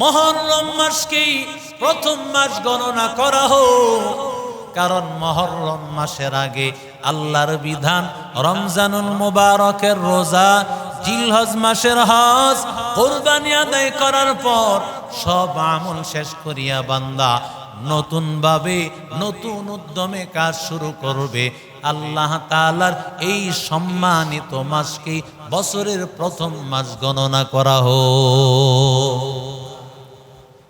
মহরম মাসকেই প্রথম মাস গণনা করা হোক। কারণ মহরম মাসের আগে আল্লাহর বিধান, রমজানুল মুবারকের রোজা, জিলহজ মাসের হজ, কোরবানি আদায় করার পর সব আমল শেষ করিয়া বান্দা নতুন ভাবে নতুন উদ্যমে কাজ শুরু করবে। আল্লাহ তালার এই সম্মানিত মাসকে বছরের প্রথম মাস গণনা করা হোক।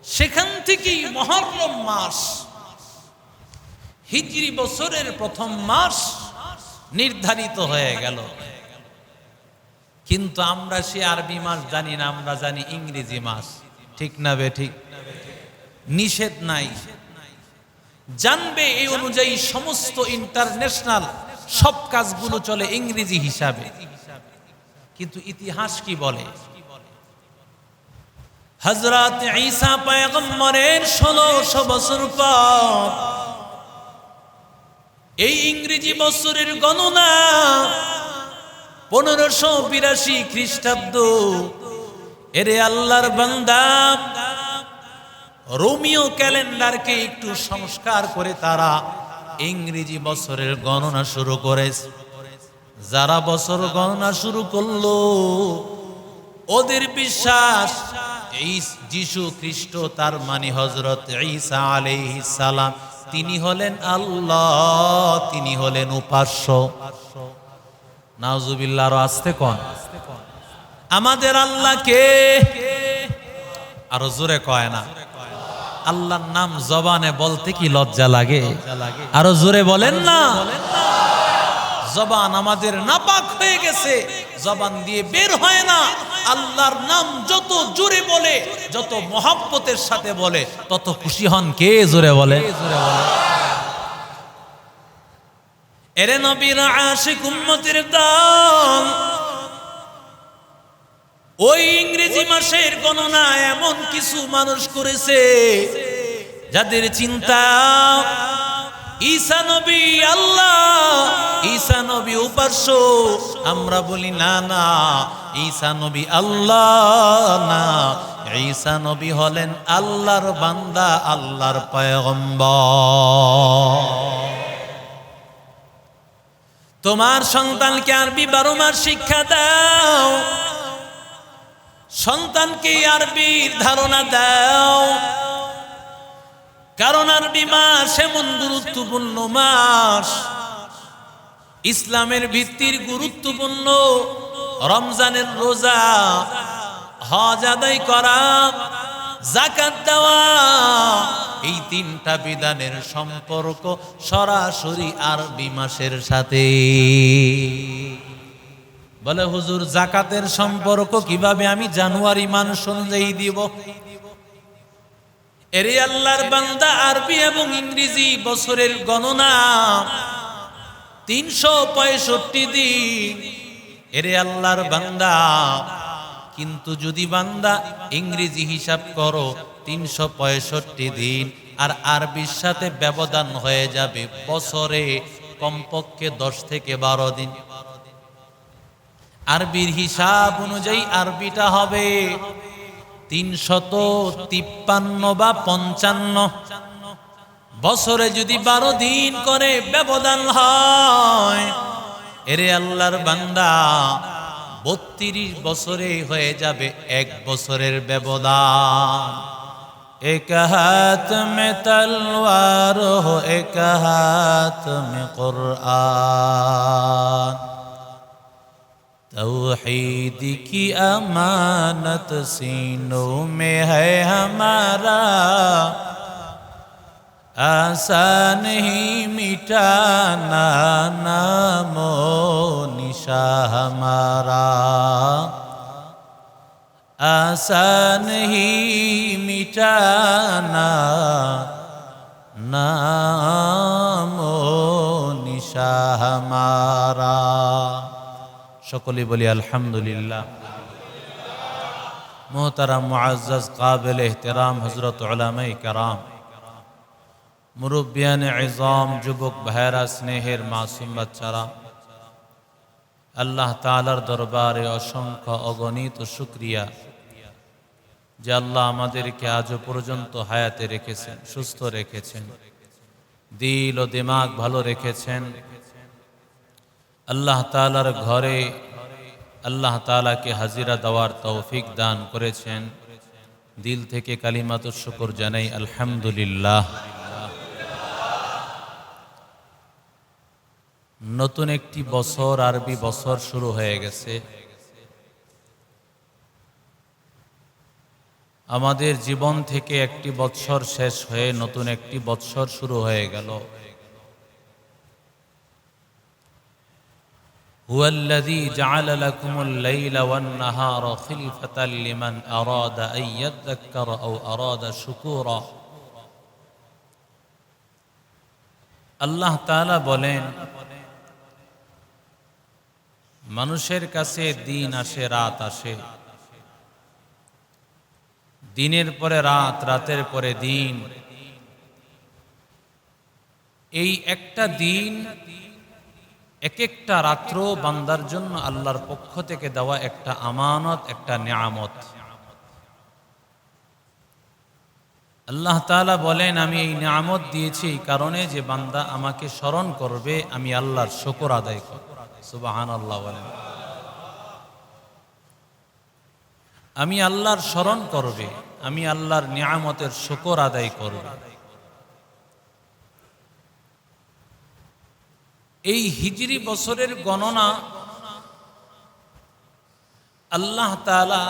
সেখান থেকেই মহরম মাস। হিজরি বছরের প্রথম মাস নির্ধারিত হয়ে গেল। কিন্তু আমরা সে আরবি মাস জানি না, আমরা জানি ইংরেজি মাস। ঠিক না বে ঠিক? নিষেধ নাই। জানবে এই অনুযায়ী সমস্ত ইন্টারন্যাশনাল সব কাজগুলো চলে ইংরেজি হিসাবে। কিন্তু ইতিহাস কি বলে? হজরত ঈসা পয়গম্বরের ষোলোশো বছর পর এই ইংরেজি বছরের গণনা পনেরোশো বিরাশি খ্রিস্টাব্দ। এরে আল্লাহর বান্দা, রোমিও ক্যালেন্ডারকে একটু সংস্কার করে তারা ইংরেজি বছরের গণনা শুরু করেছে। যারা বছর গণনা শুরু করল ওদের বিশ্বাস, এই যিশু খ্রিস্ট তার মানে হজরত ঈসা আলাইহিস সালাম। তিনি হলেন আল্লাহ, তিনি হলেন উপাস্য। নাউজুবিল্লাহ, আরও আসতে কোন? আমাদের আল্লাহকে আরও জোরে কয় না। আল্লাহর নাম জবানে বলতে কি লজ্জা লাগে? আরও জোরে বলেন না। জবান আমাদের নাপাক হয়ে গেছে। জবান দিয়ে বের হয় না। আল্লাহর নাম যত জোরে বলে, যত মহাব্বতের সাথে বলে, তত খুশি হন কে জোরে বলে? এরে নবীর আশিক উম্মতের দল ওই ইংরেজি মাসের গণনা এমন কিছু মানুষ করেছে, যাদের চিন্তা ঈসা নবী আল্লাহ, ঈসা নবী উপাস্য। আমরা বলি, না না, ঈসা নবী আল্লাহ না। ঈসা নবী হলেন আল্লাহর বান্দা, আল্লাহর পয়গম্বর। তোমার সন্তানকে আরবি বারো মাস শিক্ষা দাও। সন্তানকে আরবির ধারণা দাও। কারণ আরবি মাস এমন গুরুত্বপূর্ণ মাস। ইসলামের ভিত্তির গুরুত্বপূর্ণ রমজানের রোজা, হজ আদায় করা জাকাত দেওয়া, এই তিনটা বিধানের সম্পর্ক সরাসরি আরবি মাসের সাথে। বলে হুজুর জাকাতের সম্পর্ক কীভাবে আমি জানুয়ারি মাস অনুযায়ী দিব? এরে আল্লাহর বান্দা আরবি এবং ইংরেজি বছরের গণনা। তিনশো পঁয়ষট্টি দিন। এরে আল্লাহর বান্দা, কিন্তু যদি বান্দা ইংরেজি হিসাব করো, তিনশো পঁয়ষট্টি দিন, আর আরবির সাথে ব্যবধান হয়ে যাবে বছরে কমপক্ষে দশ থেকে বারো দিন। আরবির হিসাব অনুযায়ী আরবিটা হবে তিনশত তিপ্পান্ন বা পঞ্চান্ন। বছরে যদি বারো দিন করে ব্যবধান হয়, এরে আল্লাহর বান্দা, বত্রিশ বছরে হয়ে যাবে এক বছরের ব্যবধান। এক হাত মে তলওয়ার হো, এক হাত মে কোরআন। तौहीद की अमानत सीनों में है हमारा। आसान ही मिटाना नामो निशा हमारा। आसान ही मिटाना नामो निशा हमारा। সকলে বলি আলহামদুলিল্লাহ। মোহতারাম, মুআজ্জাজ, কাবিল, এহতেরাম হজরত ওলামাই কারাম। মুরব্বিয়ান ইজাম যুবক ভাইরা স্নেহের মাসুম বাচ্চারা, আল্লাহ তালার দরবারে অসংখ্য অগণিত শুক্রিয়া যে আল্লাহ আমাদেরকে আজও পর্যন্ত হায়াতে রেখেছেন, সুস্থ রেখেছেন, দিল ও দিমাগ ভালো রেখেছেন। আল্লাহ তালার ঘরে আল্লাহ তালাকে হাজিরা দেওয়ার তৌফিক দান করেছেন। দিল থেকে কালিমাত শুকর জানাই আলহামদুলিল্লাহ। নতুন একটি বছর, আরবি বছর শুরু হয়ে গেছে। আমাদের জীবন থেকে একটি বৎসর শেষ হয়ে নতুন একটি বৎসর শুরু হয়ে গেল। هو الذي جعل لكم الليل والنهار خلفة لمن أراد أن يذكر أو أراد شكورا আল্লাহ তাআলা বলেন মানুষের কাছে দিন আসে রাত আসে দিনের পরে রাত রাতের পরে দিন এই একটা দিন এক একটা রাত্র বান্দার জন্য আল্লাহর পক্ষ থেকে দেওয়া একটা আমানত, একটা নিয়ামত। আল্লাহ তাআলা বলেন, আমি এই নিয়ামত দিয়েছি এই কারণে যে বান্দা আমাকে স্মরণ করবে, আমি আল্লাহর শকর আদায় করব। সুবাহান আল্লাহ বলেন। আমি আল্লাহর স্মরণ করবে, আমি আল্লাহর নিয়ামতের শকর আদায় করবে। এই হিজরি বছরের গণনা আল্লাহ তালা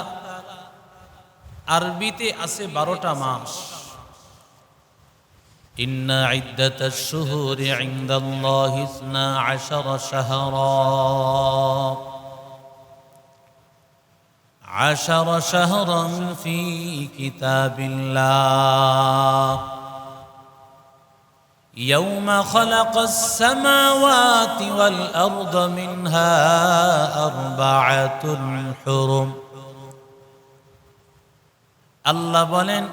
আরবিতে আছে বারোটা মাস إن عدة الشهور عند الله اثنا عشر شهرا عشر شهرا في كتاب الله يوم خلق السماوات والأرض منها أربعة حرم আল্লাহ বলেন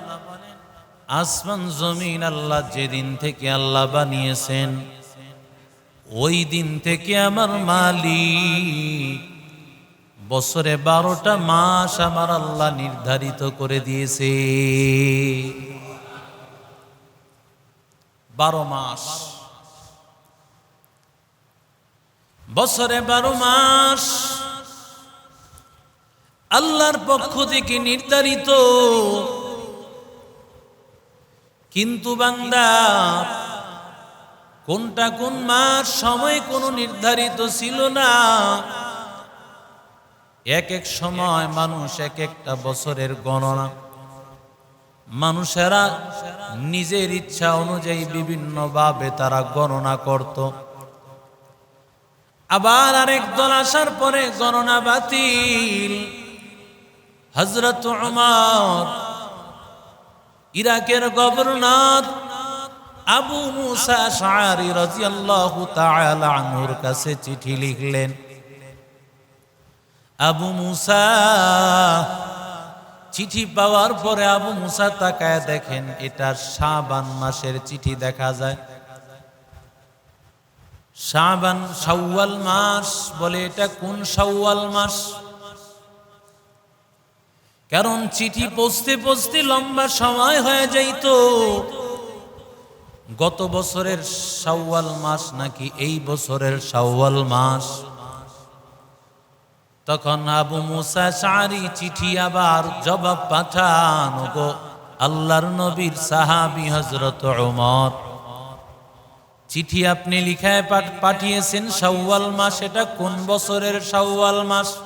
আসমান জমিন আল্লাহ যেদিন থেকে আল্লাহ বানিয়েছেন ওই দিন থেকে আমার মালিক বছরে বারোটা মাস আমার আল্লাহ নির্ধারিত করে দিয়েছে বারো মাস। বছরে বারো মাস। আল্লাহর পক্ষ থেকে নির্ধারিত। কিন্তু বান্দা, কোনটা কোন মাস, সময় কোনো নির্ধারিত ছিল না। এক এক সময় মানুষ এক একটা বছরের গণনা মানুষেরা নিজের ইচ্ছা অনুযায়ী বিভিন্নভাবে তারা গণনা করত। আবার আরেক দল আসার পরে গণনা বাতিল। হজরত উমর, ইরাকের গভর্নর আবু মুসা কাছে চিঠি লিখলেন, আবু মুসা চিঠি পাওয়ার পরে আবু মুসা তাকায় দেখেন এটা শাবান মাসের চিঠি দেখা যায়। শাবান শাওয়াল মাস বলে এটা কোন শাওয়াল মাস? কারণ চিঠি পৌঁছতে পৌঁছতে লম্বা সময় হয়ে যাইত। গত বছরের শাওয়াল মাস নাকি এই বছরের শাওয়াল মাস? তখন আবু মুসা সারি চিঠি আবার জবাব পাঠান গো আল্লাহর নবীর সাহাবি হজরত ওমর, চিঠি আপনি লিখায় পাঠ- পাঠিয়েছেন শাওয়াল মাস, এটা কোন বছরের শাওয়াল মাস?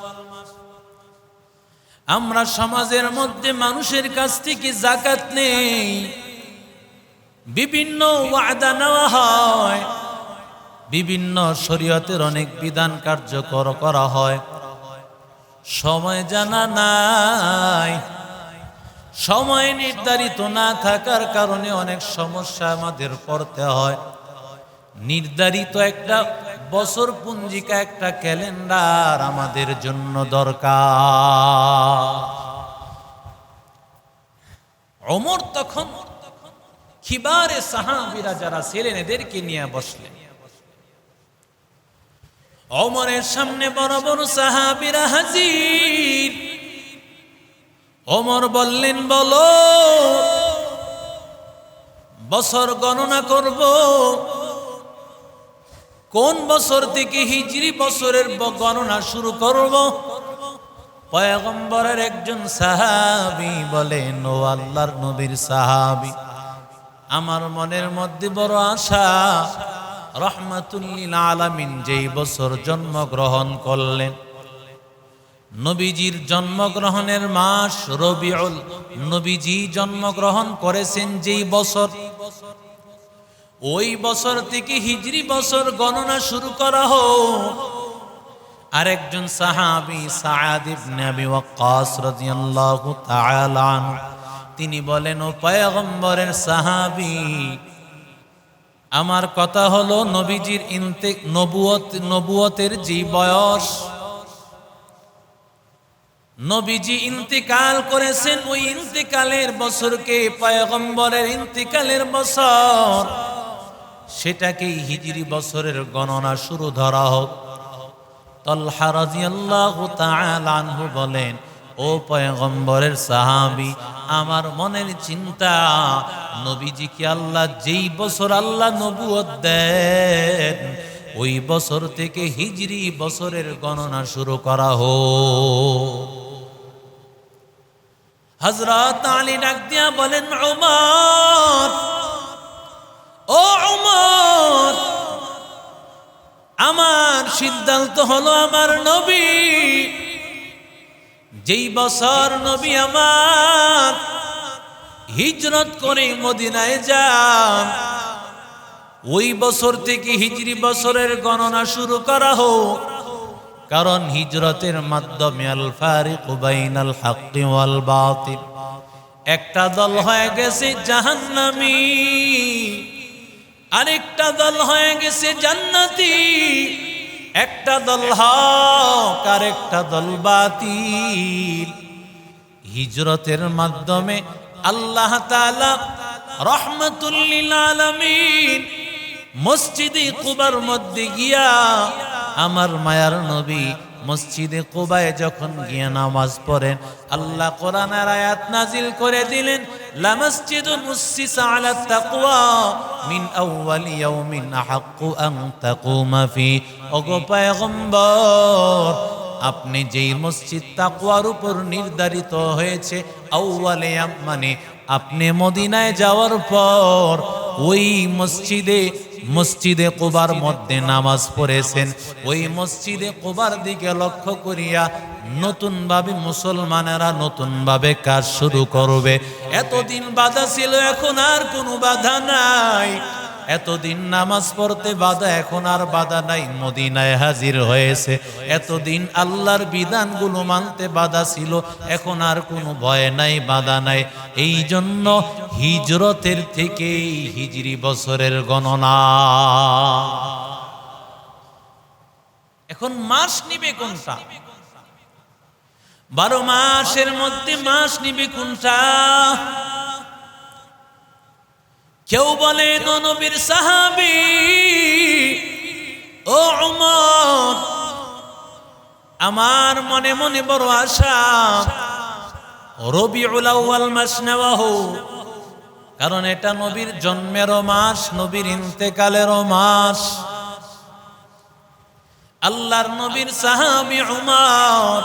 আমরা সমাজের মধ্যে মানুষের কাছ থেকে জাকাত নেই, বিভিন্ন ওয়াদা নেওয়া হয়, বিভিন্ন শরীয়তের অনেক বিধান কার্যকর করা হয়। সময় জানা নাই। সময় নির্ধারিত না থাকার কারণে অনেক সমস্যা আমাদের পড়তে হয়। নির্ধারিত একটা বছর পুঞ্জিকা, একটা ক্যালেন্ডার আমাদের জন্য দরকার। অমর তখন খিবারে সাহাবিরা যারা ছিলেন, এদেরকে নিয়ে বসলেন। অমরের সামনে বড় বড় সাহাবিরা হাজির। অমর বললেন, বলো, বছর গণনা করব। কোন বছর থেকে হিজরি বছরের গণনা শুরু করব? পয়গম্বরের একজন সাহাবি বলেন, ও আল্লাহর নবীর সাহাবি, আমার মনের মধ্যে বড় আশা রহমাতুল্লিল আলামিন যেই বছর জন্মগ্রহণ করলেন, নবীজির জন্মগ্রহণের মাস রবিউল, নবীজি জন্মগ্রহণ করেছেন যেই বছর। ওই বছর থেকে হিজরি বছর গণনা শুরু করা হোক। আরেকজন সাহাবি সাআদ ইবনে আবি ওয়াক্কাস তাআলা তিনি বলেন, ও পয়গম্বরের সাহাবি আমার কথা হলো নবীজির ইন্তে, নবুয়ত, নবুয়তের যে বয়স। নবীজি ইন্তিকাল করেছেন ওই ইন্তিকালের বছরকে, পয়গম্বরের ইন্তিকালের বছর। সেটাকেই হিজরি বছরের গণনা শুরু ধরা হোক। তলহা বলেন, ও পয়গম্বরের সাহাবী আমার মনের চিন্তা। নবীজিকে আল্লাহ যেই বছর আল্লাহ নবুয়ত দেন, ওই বছর থেকে হিজরি বছরের গণনা শুরু করা হোক। হজরত আলী ডাক দিয়া বলেন, উমর, ও উমর, আমার সিদ্ধান্ত হলো আমার নবী। যেই বছর নবী আমার হিজরত করে মদিনায় যান, ওই বছর থেকে হিজরি বছরের গণনা শুরু করা হোক, কারণ হিজরতের মাধ্যমে আল ফারিক বাইনাল হাক্কি ওয়াল বাতিল। একটা দল হয়ে গেছে জাহান্নামী, আরেকটা দল হয়ে গেছে জান্নাতি। একটা দল হক আর একটা দল বাতিল। হিজরতের মাধ্যমে আল্লাহ তালা রহমতুল্লিল আলমিন মসজিদে কুবার মধ্যে গিয়া আমার মায়ার নবী মসজিদে কুবায় যখন গিয়ে নামাজ পড়েন আল্লাহ কোরআনের আয়াত নাজিল করে দিলেন, লামসজিদুন মুসসিসা আলা তাকওয়া, মিন আউয়ালি ইয়াউমিন আহাক্কু আন তাকুমা ফি। ওগো পয়গম্বর, আপনি যেই মসজিদ তাকওয়ার উপর নির্ধারিত হয়েছে, আউয়ালে মানে আপনি মদিনায় যাওয়ার পর, ওই মসজিদে মসজিদে কোবার মধ্যে নামাজ পড়েছেন। ওই মসজিদে কোবার দিকে লক্ষ্য করিয়া নতুনভাবে মুসলমানেরা নতুনভাবে কাজ শুরু করবে। এতদিন বাধা ছিল, এখন আর কোনো বাধা নাই। এতদিন নামাজ পড়তে বাধা এখন আর বাধা নাই, মদিনায় হাজির হয়েছে। এতদিন আল্লাহর বিধানগুলো মানতে বাধা ছিল, এখন আর কোনো ভয় নাই, বাধা নাই। এই জন্য হিজরতের থেকেই হিজরি বছরের গণনা। এখন মাস নিবে কোনটা? বারো মাসের মধ্যে মাস নিবে কোনটা? কেউ বলে নবীর সাহাবি, ও উমর, আমার মনে মনে বড় আশা, রবিউল আউয়াল মাস নেওয়া হোক, কারণ এটা নবীর জন্মেরও মাস, নবীর ইন্তেকালেরও মাস। আল্লাহর নবীর সাহাবি উমর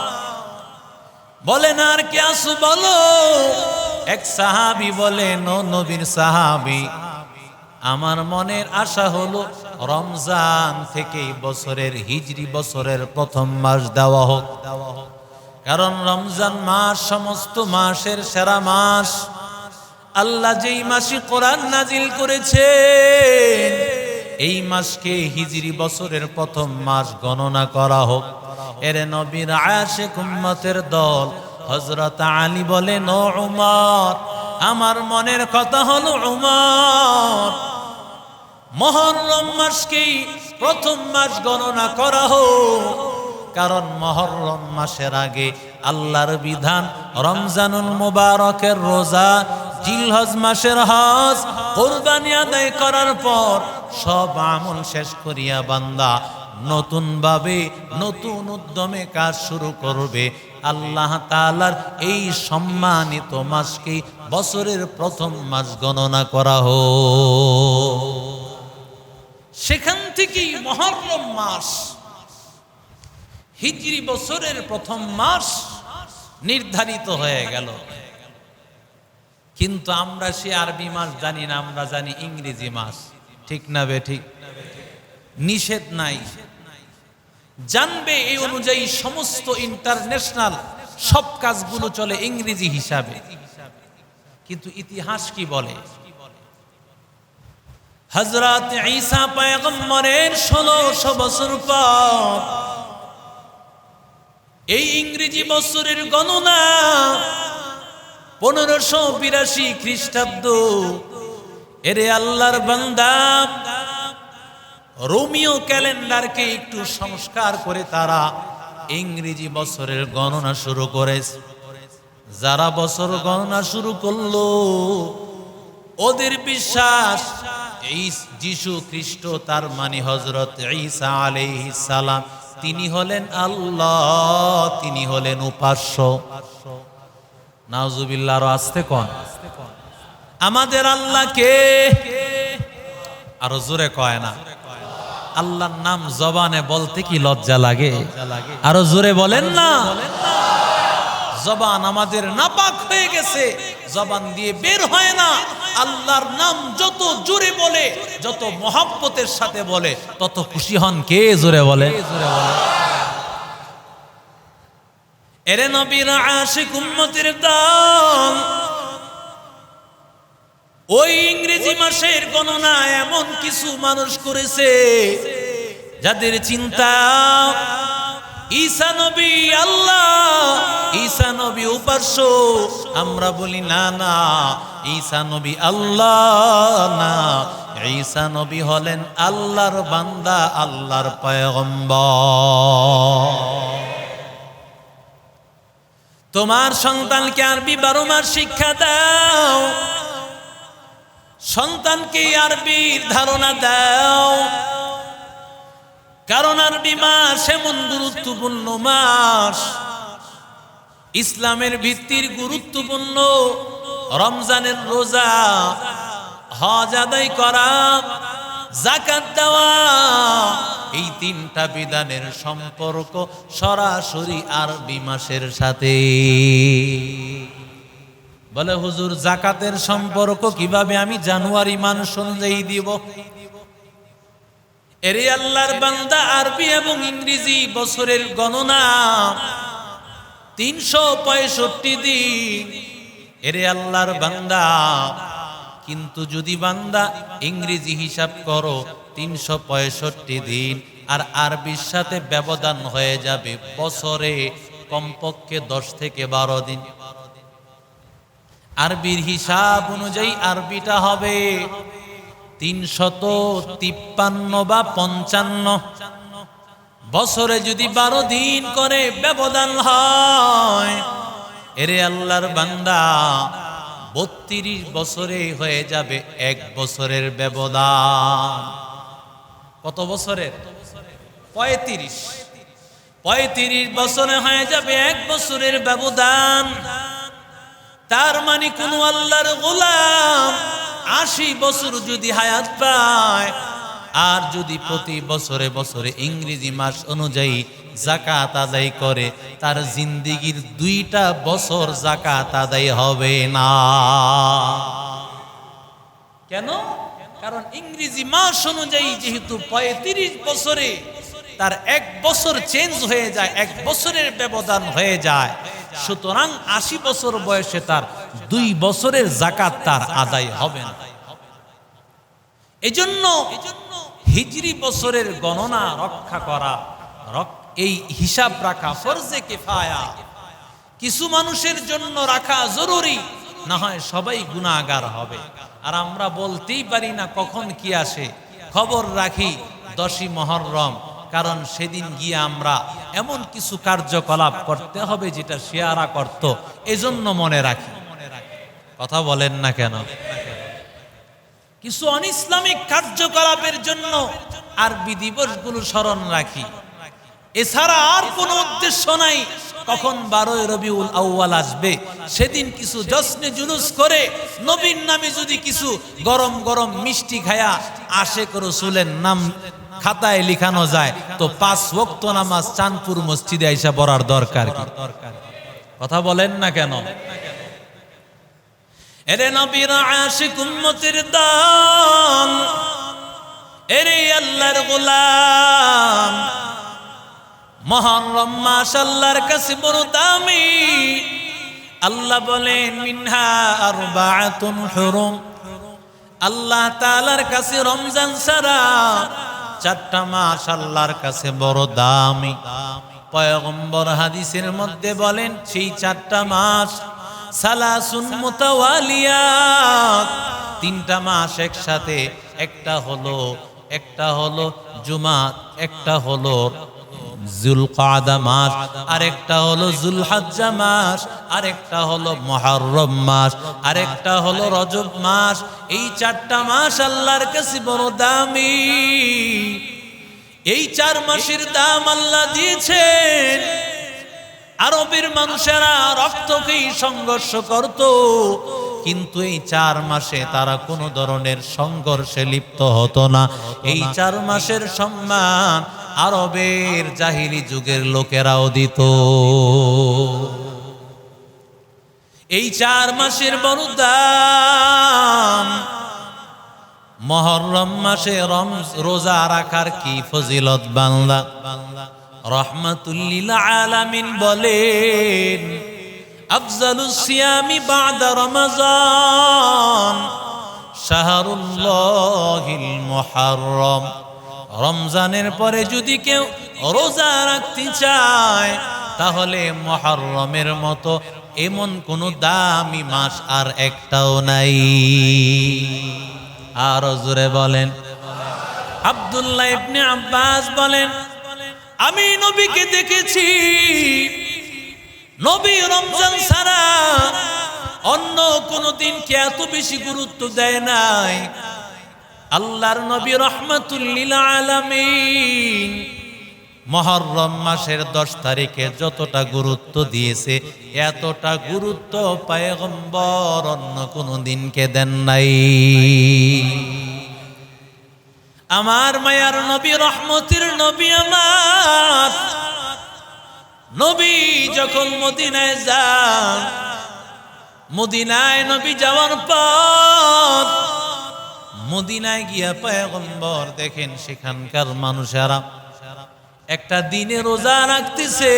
বলেন, আর কে আসু বলো? এক সাহাবি বলেন নবীর সাহাবি, আমার মনের আশা হলো রমজান থেকে বছরের হিজরি, বছরের প্রথম মাস দেওয়া হোক। দেওয়া হোক কারণ রমজান মাস সমস্ত মাসের সেরা মাস। আল্লাহ যেই মাসে কোরআন নাজিল করেছে এই মাসকে হিজরি, বছরের প্রথম মাস গণনা করা হোক। এর নবীর আয়াসে কুম্মতের দল হজরত আলী বলেন উমর, আমার মনের কথা হল উমর। মহরম মাসকেই প্রথম মাস গণনা করা হোক। কারণ মহরম মাসের আগে আল্লাহর বিধান রমজানুল মুবারকের রোজা, জিলহজ মাসের হজ, কোরবানি আদায় করার পর সব আমল শেষ করিয়া বান্দা নতুন ভাবে নতুন উদ্যমে কাজ শুরু করবে। আল্লাহ তাআলার এই সম্মানিত মাসকে বছরের প্রথম মাস গণনা করা হো সেখান থেকেই মহরম মাস, হিজরি বছরের প্রথম মাস নির্ধারিত হয়ে গেল। কিন্তু আমরা সে আরবি মাস জানি না, আমরা জানি ইংরেজি মাস। ঠিক না বে ঠিক? নিষেধ নাই। জানবে এই অনুযায়ী সমস্ত ইন্টারন্যাশনাল সব কাজগুলো চলে ইংরেজি হিসাবে। কিন্তু ইতিহাস কি বলে? হজরত ঈসা পয়গম্বরের ষোলোশো বছর পর এই ইংরেজি বছরের গণনা পনেরোশো বিরাশি খ্রিস্টাব্দ, এরে আল্লাহর বান্দা রোমিও ক্যালেন্ডারকে একটু সংস্কার করে তারা ইংরেজি বছরের গণনা শুরু করেছে। যারা বছর গণনা শুরু করল, ওদের বিশ্বাস, এই যিশু খ্রিস্ট, তার মানে হজরত ঈসা আলাইহিস সালাম, তিনি হলেন আল্লাহ, তিনি হলেন উপাস্য। নাউজুবিল্লাহ, আরও আসতে কন। আমাদের আল্লাহ কে আরও জোরে কয় না। আল্লাহর নাম জবানে বলতে কি লজ্জা লাগে? আরও জোরে বলেন না। জবান আমাদের নাপাক হয়ে গেছে। জবান দিয়ে বের হয় না। আল্লাহর নাম যত জোরে বলে, যত মহাব্বতের সাথে বলে, তত খুশি হন কে? জোরে বলে। এরে নবীর আশিক উম্মতের দল ওই ইংরেজি মাসের গণনা এমন কিছু মানুষ করেছে যাদের চিন্তা, ঈসা নবী আল্লাহ, ঈসা নবী উপাস্য। আমরা বলি, না না, ঈসা নবী আল্লাহ না। ঈসা নবী হলেন আল্লাহর বান্দা, আল্লাহর পয়গম্বর। তোমার সন্তানকে আরবি বারো মাস শিক্ষা দাও। সন্তানকে আরবির ধারণা দাও। কারণ আরবি মাস এমন গুরুত্বপূর্ণ মাস। ইসলামের ভিত্তির গুরুত্বপূর্ণ রমজানের রোজা, হজ আদায় করা জাকাত দেওয়া, এই তিনটা বিধানের সম্পর্ক সরাসরি আরবি মাসের সাথে। বলে, হুজুর, জাকাতের সম্পর্ক কীভাবে আমি জানুয়ারি মানুষ অনুযায়ী দিব? এরে আল্লাহর বান্দা, আরবি এবং ইংরেজি বছরের গণনা তিনশো পঁয়ষট্টি দিন। এরে আল্লাহর বান্দা, কিন্তু যদি বান্দা ইংরেজি হিসাব করো, তিনশো পঁয়ষট্টি দিন, আর আরবির সাথে ব্যবধান হয়ে যাবে বছরে কমপক্ষে দশ থেকে বারো দিন। আরবির হিসাব অনুযায়ী আরবিটা হবে তিনশত তিপ্পান্ন বা পঞ্চান্ন। বছরে যদি বারো দিন করে ব্যবধান হয়, এরে আল্লাহর বান্দা, বত্রিশ বছরে হয়ে যাবে এক বছরের ব্যবধান। কত বছরের? পঁয়ত্রিশ। পঁয়ত্রিশ বছরে হয়ে যাবে এক বছরের ব্যবধান। তার মানে কোন আল্লাহর গোলাম আশি বছর যদি হায়াত পায়, আর যদি প্রতি বছরে বছরে ইংরেজি মাস অনুযায়ী জাকাত আদায় করে, তার জিন্দিগির দুইটা বছর জাকাত আদায় হবে না। কেন? কারণ ইংরেজি মাস অনুযায়ী যেহেতু পঁয়ত্রিশ বছরে তার এক বছর চেঞ্জ হয়ে যায়, এক বছরের ব্যবধান হয়ে যায় সুতরাং আশি বছর বয়সে তার দুই বছরের জাকাত তার আদায় হবে না। এজন্য হিজরি বছরের গণনা রক্ষা করা এই হিসাব রাখা ফরজে কেফায়া। কিছু মানুষের জন্য রাখা জরুরি, না হয় সবাই গুণাগার হবে। আর আমরা বলতেই পারি না কখন কি আসে। খবর রাখি দশই মহরম কারণ সেদিন গিয়ে আমরা এমন কিছু কার্যকলাপ করতে হবে যেটা শেয়ারা করত, এজন্য মনে রাখি। কথা বলেন না কেন? কিছু অনিসলামিক কার্যকলাপের জন্য আরবি দিবসগুলো স্মরণ রাখি। এছাড়া আর কোনো উদ্দেশ্য নাই, কখন বারোই রবিউল আউ্য়াল আসবে, সেদিন কিছু জশ্নে জুলুস করে নবীন নামে যদি কিছু গরম গরম মিষ্টি খায়া আশেক রসুলের নাম খাতায় লিখানো যায়, তো পাঁচ ওয়াক্ত নামাজ চাঁদপুর মসজিদে আইসা পড়ার দরকার কথা বলেন না কেন? এরে নবীর আশিক উম্মতির দাম এরে আল্লাহর গোলাম, মহান রম্মা আল্লাহর কাছে বড় দামি আল্লাহ বলেন, মিনহা আরবাআতুন হুরুম। আল্লাহ তালার কাছে রমজান সারা চারটা মাস আল্লাহর কাছে বড় দামি। পয়গম্বর হাদিসের মধ্যে বলেন, সেই চারটা মাস সালাসুন মুতাওয়ালিয়াত। তিনটা মাস একসাথে, একটা হলো একটা হলো জুমা একটা হলো জুলকাদা মাস, আরেকটা হলো জুলহাজ্জা মাস, আরেকটা হলো মহরম মাস, আরেকটা হলো রজব মাস। এই চারটা মাস আল্লাহর কাছে বড় দামি। এই চার মাসের দাম আল্লাহ দিয়েছেন। আরবের মানুষেরা রক্তকেই সংঘর্ষ করত, কিন্তু এই চার মাসে তারা কোনো ধরনের সংঘর্ষে লিপ্ত হতো না। এই চার মাসের সম্মান আরবের জাহিলি যুগের লোকেরাও দিত। এই চার মাসের বড় দাম মহরম মাসে রোজা রাখার কি ফজিলত বাংলা রহমাতুল্লিল আলামিন বলেন আফজালুস সিয়ামি বাদা রমাজান, শাহরুল্লাহিল মুহাররম। রমজানের পরে যদি কেউ রোজা রাখতে চায়, তাহলে মহরমের মতো এমন কোনো দামি মাস আর একটাও নাই। আর জোরে বলেন। আব্দুল্লাহ ইবনে আব্বাস বলেন, আমি নবীকে দেখেছি। নবী রমজান ছাড়া অন্য কোন দিনকে এত বেশি গুরুত্ব দেয় নাই। আল্লাহর নবী রহমাতুল্লিল আলামিন মহরম মাসের দশ তারিখে যতটা গুরুত্ব দিয়েছে, এতটা গুরুত্ব পায়গম্বর অন্য কোনো দিনকে দেন নাই। আমার মায়ার নবী, রহমতির নবী আমার। নবী যখন মদিনায় যান, মদিনায় নবী যাওয়ার পর মদিনায় গিয়া পয়গম্বর দেখেন সেখানকার মানুষেরা একটা দিনে রোজা রাখতেছে।